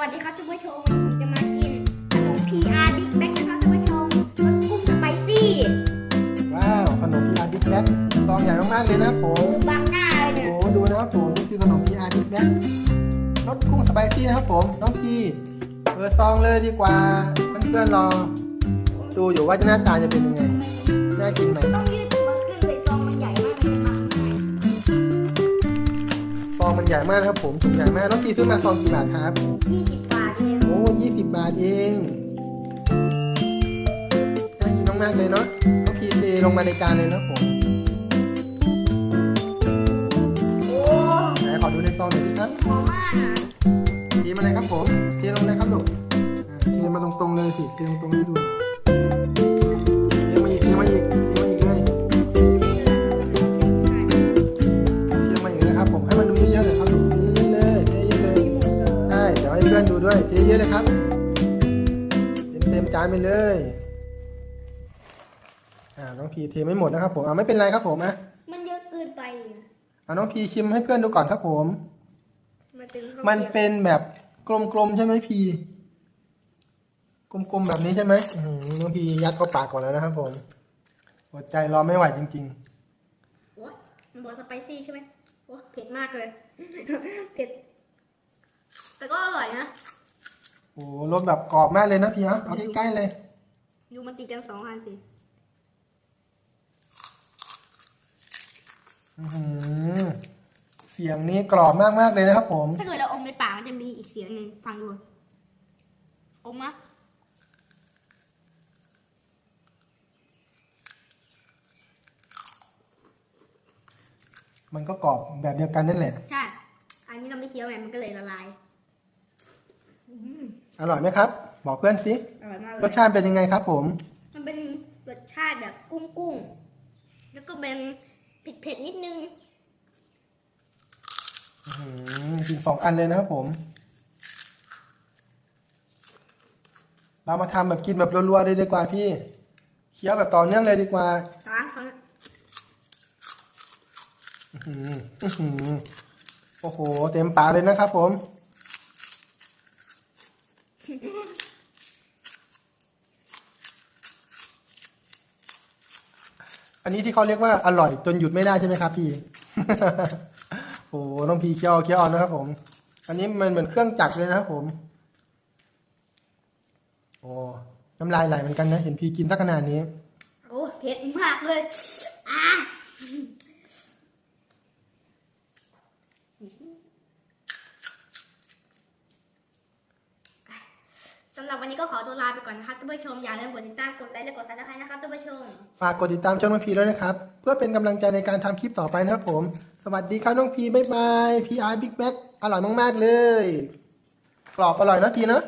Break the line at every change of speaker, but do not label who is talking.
วัสดีครับท่านผู้ชมจะมากินขนม PR Big Mac นะครับท่านผู้ชมรสกุ้งสไปซี่
ว้าว ขนมพีอาร์บิ๊กแบ็คซองใหญ่มากๆเลยนะครับผม
บางหน้าเลย
โอ้
เนี่ย
ดูนะครับผมนี่คือขนมพีอาร์บิ๊กแบ็ครสกุ้งสไปซี่นะครับผมน้องพีเปิดซองเลยดีกว่าเพื่อนๆรอดูอยู่ว่าหน้าตาจะเป็นยังไงน่ากินไหม
ต้องยื มันใหญ่มาก
นะครับผมถุงใหญ่มากน้องพีซื้อมาซองกี่บาทครับ
ยี่สิบบาทเลย
โอ้ยี่สิบบาทเองน่ากินมากๆเลยเนาะน้องพีเทลงมาในจานเลยนะครับผม
โอ้
ไหนขอดูในซองหน่อยสิครับ
หอมมากอะ
เทมาเลยครับผมเทลงเลยครับลูกอ่าเทมาตรงๆเลยสิเทตรงๆให้ดู ดูด้วยเทเยอะเลยครับ เต็มๆจานไปเลยอ่าน้องพีเทไม่หมดนะครับผมอ่าไม่เป็นไรครับผมอะ
มันเยอะเกินไปอะ
อ่าน้องพีชิมให้เพื่อนดูก่อนครับผม
มันเป็นข้าว
มัน
เกรี๊ยว
เป็นแบบกลมๆใช่ไหมพีกลมๆแบบนี้ใช่ไหมอื้อหือน้องพียัดเข้าปากก่อนแล้วนะครับผมหัวใจรอไม่ไหวจริง
โอ้มันบอกสไปซี่ใช่ไหมโอ้เผ็ดมากเลย เผ็ด แต่ก็อร่อยนะ
ๆ โอ้รสแบบกรอบมากเลยนะพี่ฮะเอาใกล้ๆเลย
ดูมันติดกันสองอันสิ
อื้อหือเสียงนี้กรอบมากๆเลยนะครับผม
ถ้าเกิดเราอมในปากมันจะมีอีกเสียงหนึ่งฟังดูอมมะ
มันก็กรอบแบบเดียวกันนั่นแหละ
ใช่ อันนี้เราไม่เคี้ยวไงมันก็เลยละลายอืม
อร่อยไหมครับ บอกเพื่อนสิ
อร่อยมากเล
ร
ย
สชาติเป็นยังไงครับ ผม
มันเป็นรสชาติแบบกุ้งกุ้งๆแล้วก็เป็นเผ็ดเผ็ดๆนิดนึง
อื้อหือกินสองอันเลยนะครับผม เรามาทำแบบกินแบบรัวๆเลยดีกว่าพี่ เคี้ยวแบบต่อเนื่องเลยดีกว่า
สามครั้ง
อื้อหืออื้อหือโอ้โห เต็มปากเลยนะครับผม อันนี้ที่เขาเรียกว่าอร่อยจนหยุดไม่ได้ใช่ไหมครับพี่ โอ้น้องพีเคี้ยวเคี้ยวนะครับผม อันนี้มันเหมือนเครื่องจักรเลยนะครับผม โอ้น้ำลายไหลเหมือนกันนะ เห็นพีกินสักขนาดนี้
โอ้เผ็ดมากเลยอะสำ หรับวันนี้ก็ขอตัวลาไปก่อนนะครับท่านผู้ชมอย่าลืมกดติดตามกดไลค์และกดซับสไครต์นะครับท่านผู้ชม
ฝากกดติดตามช่องน้องพีด้วยนะครับ เพื่อเป็นกำลังใจในการทำคลิปต่อไปนะครับผม สวัสดีครับน้องพีบ๊ายบายพีอาร์บิ๊กแบ็อร่อยมากๆเลย กรอบอร่อยนะพีนะ